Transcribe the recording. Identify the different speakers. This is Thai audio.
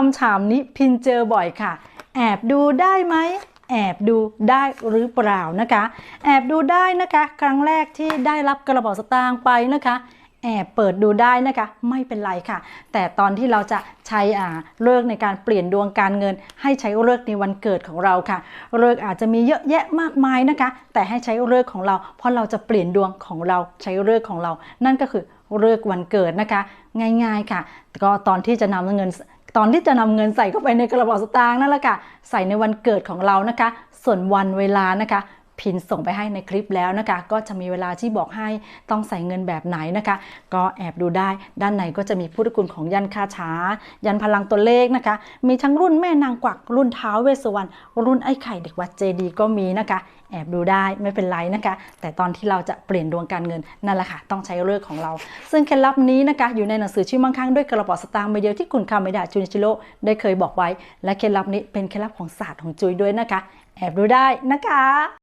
Speaker 1: คำถามนี้พินเจอบ่อยค่ะ แอบดูได้ไหมแอบดูได้หรือเปล่านะคะ แอบดูได้นะคะ ครั้งแรกที่ได้รับกระเป๋าสตางค์ไปนะคะ แอบเปิดดูได้นะคะ ไม่เป็นไรค่ะ แต่ตอนที่เราจะใช้อ่าเลิกในการเปลี่ยนดวงการเงิน ให้ใช้เลิกในวันเกิดของเราค่ะเลิกอาจจะมีเยอะแยะมากมายนะคะ แต่ให้ใช้เลิกของเรา เพราะเราจะเปลี่ยนดวงของเราใช้เลิกของเรา นั่นก็คือเลิกวันเกิดนะคะ ง่าย ๆค่ะก็ตอนที่จะนำเงิน ตอนที่จะนำเงินใส่เข้าไปในกระเป๋าสตางค์นั่นแหละค่ะ ใส่ในวันเกิดของเรานะคะ ส่วนวันเวลานะคะ พินส่งไปให้ในคลิปแล้วนะคะ ก็จะมีเวลาที่บอกให้ต้องใส่เงินแบบไหนนะคะ ก็แอบดูได้ด้านในก็จะมีพุทธคุณของยันคาถายันพลังตัวเลขนะคะ มีทั้งรุ่นแม่นางกวักรุ่นเท้าเวสวรรณรุ่นไอ้ไข่เด็กวัดเจดีก็มีนะคะแอบดูได้ไม่เป็นไรนะคะ แต่ตอนที่เราจะเปลี่ยนดวงการเงินนั่นแหละค่ะ ต้องใช้เลิกของเรา ซึ่งเคล็ดลับนี้นะคะ อยู่ในหนังสือชื่อมั่งคั่งด้วยกระป๋าสตางค์ใบเดียวที่คุณคาเมดาจูนิชิโร่ได้เคยบอกไว้ และเคล็ดลับนี้เป็นเคล็ดลับของศาสตร์ของจุยด้วยนะคะ แอบดูได้นะคะ